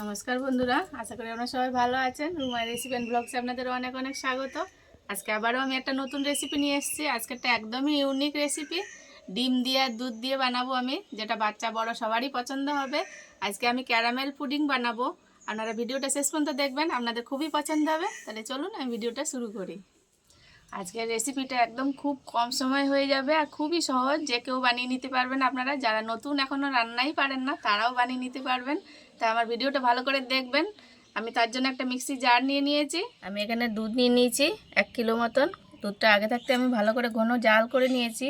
নমস্কার বন্ধুরা, আশা করি আপনারা সবাই ভালো আছেন। রুমাই রেসিপি অ্যান্ড ব্লগসে আপনাদের অনেক অনেক স্বাগত। আজকে আবারও আমি একটা নতুন রেসিপি নিয়ে এসেছি। আজকেরটা একদমই ইউনিক রেসিপি ডিম দিয়ে আর দুধ দিয়ে বানাবো আমি, যেটা বাচ্চা বড় সবারই পছন্দ হবে। আজকে আমি ক্যারামেল পুডিং বানাবো। আপনারা ভিডিওটা শেষ পর্যন্ত দেখবেন, আপনাদের খুবই পছন্দ হবে। তাহলে চলুন আমি ভিডিওটা শুরু করি। আজকের রেসিপিটা একদম খুব কম সময় হয়ে যাবে আর খুবই সহজ। যে কেউ বানিয়ে নিতে পারবেন আপনারা। যারা নতুন এখনও রান্নাই পারেন না, তারাও বানিয়ে নিতে পারবেন। তা আমার ভিডিওটা ভালো করে দেখবেন। আমি তার জন্য একটা মিক্সি জার নিয়ে নিয়েছি। আমি এখানে দুধ নিয়ে নিয়েছি, এক কিলো মতন। দুধটা আগে থাকতে আমি ভালো করে ঘন জাল করে নিয়েছি।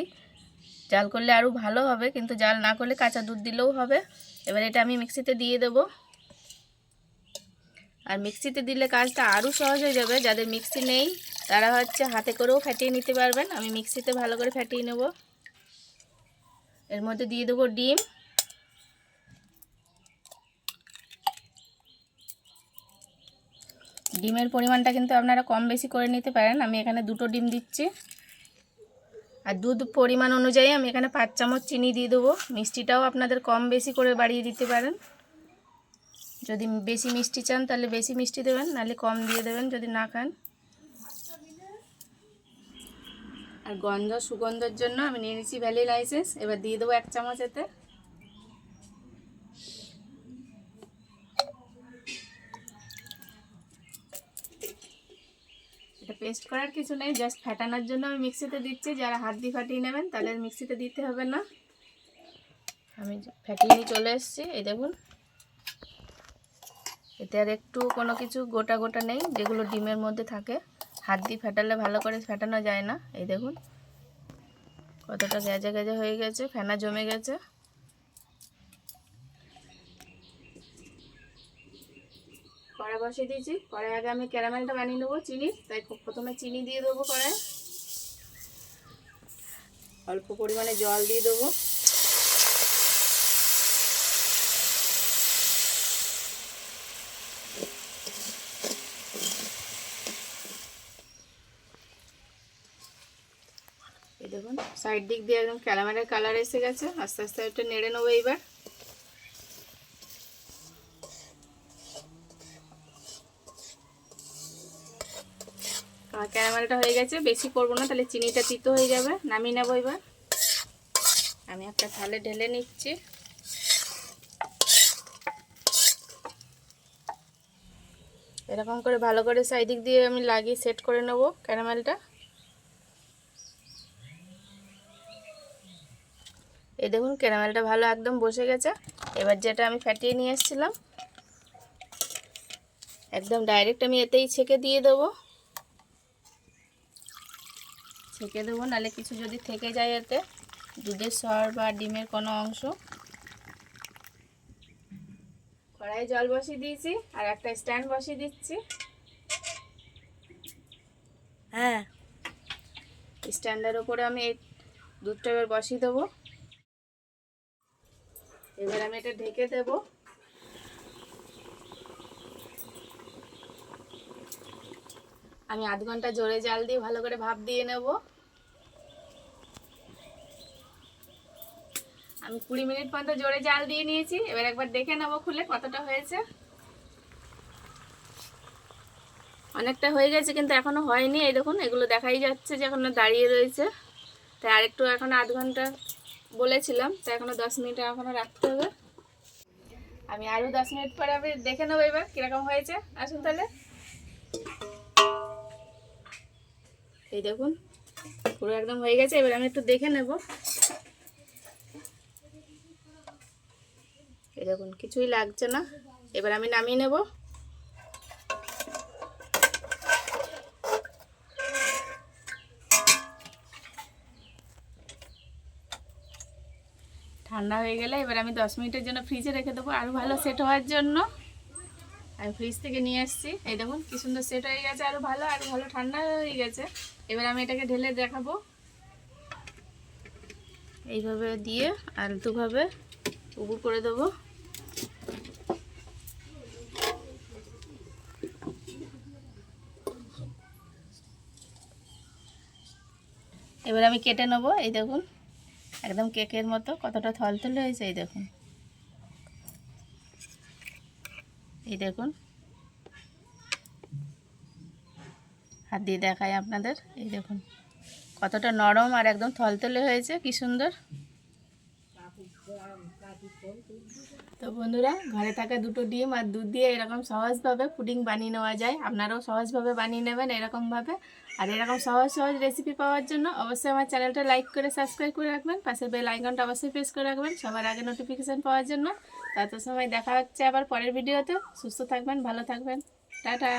জাল করলে আরও ভালো হবে, কিন্তু জাল না করলে কাঁচা দুধ দিলেও হবে। এবার এটা আমি মিক্সিতে দিয়ে দেবো। আর মিক্সিতে দিলে কাজটা আরও সহজ হয়ে যাবে। যাদের মিক্সি নেই, তারা হচ্ছে হাতে করেও ফেটিয়ে নিতে পারবেন। আমি মিক্সিতে ভালো করে ফেটিয়ে নেব। এর মধ্যে দিয়ে দেবো ডিম। ডিমের পরিমাণটা কিন্তু আপনারা কম বেশি করে নিতে পারেন। আমি এখানে দুটো ডিম দিচ্ছি। আর দুধ পরিমাণ অনুযায়ী আমি এখানে পাঁচ চামচ চিনি দিয়ে দেবো। মিষ্টিটাও আপনাদের কম বেশি করে বাড়িয়ে দিতে পারেন। যদি বেশি মিষ্টি চান তাহলে বেশি মিষ্টি দেবেন, নাহলে কম দিয়ে দেবেন যদি না খান। আর গন্ধ সুগন্ধের জন্য আমি নিয়ে নিচ্ছি ভ্যালি লাইসেন্স এবার দিয়ে দেবো এক চামচ এতে। এটা পেস্ট করার কিছু নেই জাস্ট ফাটানোর জন্য আমি মিক্সিতে দিচ্ছি। যারা হাত দিয়ে ফাটিয়ে নেবেন, তাদের মিক্সিতে দিতে হবে না। আমি ফাটিয়ে নিয়ে চলে এসেছি, এই দেখুন। এতে আর একটু কোনো কিছু গোটা গোটা নেই, যেগুলো ডিমের মধ্যে থাকে। হাত দিয়ে ফেটালে ভালো করে ফেটানো যায় না, এই দেখুন। কতটা গেজে গেজে হয়ে গেছে, ফেনা জমে গেছে। কড়াই বসিয়ে দিয়েছি। কড়াই আগে আমি ক্যারামেলটা বানিয়ে নেব, চিনি। তাই প্রথমে চিনি দিয়ে দেবো কড়াই অল্প পরিমাণে জল দিয়ে দেবো। দেখুন সাইড দিক দিয়ে একদম ক্যারামেলের কালার এসে গেছে। আস্তে আস্তে এটা নেড়ে নেব এইবার। ক্যারামেলটা হয়ে গেছে। বেশি করব না, তাহলে চিনিটা তিতো হয়ে যাবে। নামিয়ে নেব এবার। আমি একটা থালে ঢেলে নিচ্ছি। এরকম করে ভালো করে সাইডিক দিয়ে আমি লাগিয়ে সেট করে নেব ক্যারামেলটা। এই দেখুন, ক্যারামেলটা ভালো একদম বসে গেছে। এবার যেটা আমি ফাটিয়ে নিয়ে এসেছিলাম, একদম ডাইরেক্ট আমি এতেই ছেঁকে দিয়ে দেবো। ছেঁকে দেবো নাহলে কিছু যদি থেকে যায় এতে দুধের সর বা ডিমের কোনো অংশ। কড়াই জল বসিয়ে দিয়েছি আর একটা স্ট্যান্ড বসিয়ে দিচ্ছি। হ্যাঁ। স্ট্যান্ডের ওপরে আমি এই দুধটা এবার বসিয়ে দেবো। এবার আমি এটা ঢেকে দেব। আমি আধ ঘণ্টা জোরে জাল দিয়ে ভালো করে ভাপ দিয়ে নেব। আমি কুড়ি মিনিট পর্যন্ত জোরে জাল দিয়ে নিয়েছি। এবার একবার দেখে নেব খুলে কতটা হয়েছে। অনেকটা হয়ে গেছে কিন্তু এখনও হয়নি। এই দেখুন, এগুলো দেখাই যাচ্ছে যে এখনও দাঁড়িয়ে রয়েছে। তাই আরেকটু এখন আধ ঘণ্টা বলেছিলাম তো এখনও দশ মিনিট এখনও রাখতে হবে। আমি আরও দশ মিনিট পরে আমি দেখে নেব এবার কীরকম হয়েছে। আসুন তাহলে। এই দেখুন, পুরো একদম হয়ে গেছে। এবার আমি একটু দেখে নেব। এই দেখুন কিছুই লাগছে না। এবার আমি নামিয়ে নেব। ঠান্ডা হয়ে গেলে এবার আমি দশ মিনিটের জন্য ফ্রিজে রেখে দেবো আরও ভালো সেট হওয়ার জন্য। আমি ফ্রিজ থেকে নিয়ে এসেছি। এই দেখুন কি সুন্দর সেট হয়ে গেছে আরও ভালো আরও ভালো ঠান্ডা হয়ে গেছে। এবার আমি এটাকে ঢেলে দেখাবো। এইভাবে দিয়ে আলতুভাবে উবু করে দেবো। এবার আমি কেটে নেব, এই দেখুন। একদম কেকের মতো কতটা থলথলে হয়েছে, এই দেখুন। এই দেখুন। হাত দিয়ে দেখাই আপনাদের, এই দেখুন। কতটা নরম আর একদম থলথলে হয়েছে, কি সুন্দর। তো বন্ধুরা, ঘরে থাকা দুটো ডিম আর দুধ দিয়ে এরকম সহজভাবে পুডিং বানিয়ে নেওয়া যায়। আপনারাও সহজভাবে বানিয়ে নেবেন এরকমভাবে। আর এরকম সহজ সহজ রেসিপি পাওয়ার জন্য অবশ্যই আমার চ্যানেলটা লাইক করে সাবস্ক্রাইব করে রাখবেন। পাশের বেল আইকনটা অবশ্যই প্রেস করে রাখবেন সবার আগে নোটিফিকেশান পাওয়ার জন্য। তত সময় দেখা হচ্ছে আবার পরের ভিডিওতে সুস্থ থাকবেন, ভালো থাকবেন। টাটা।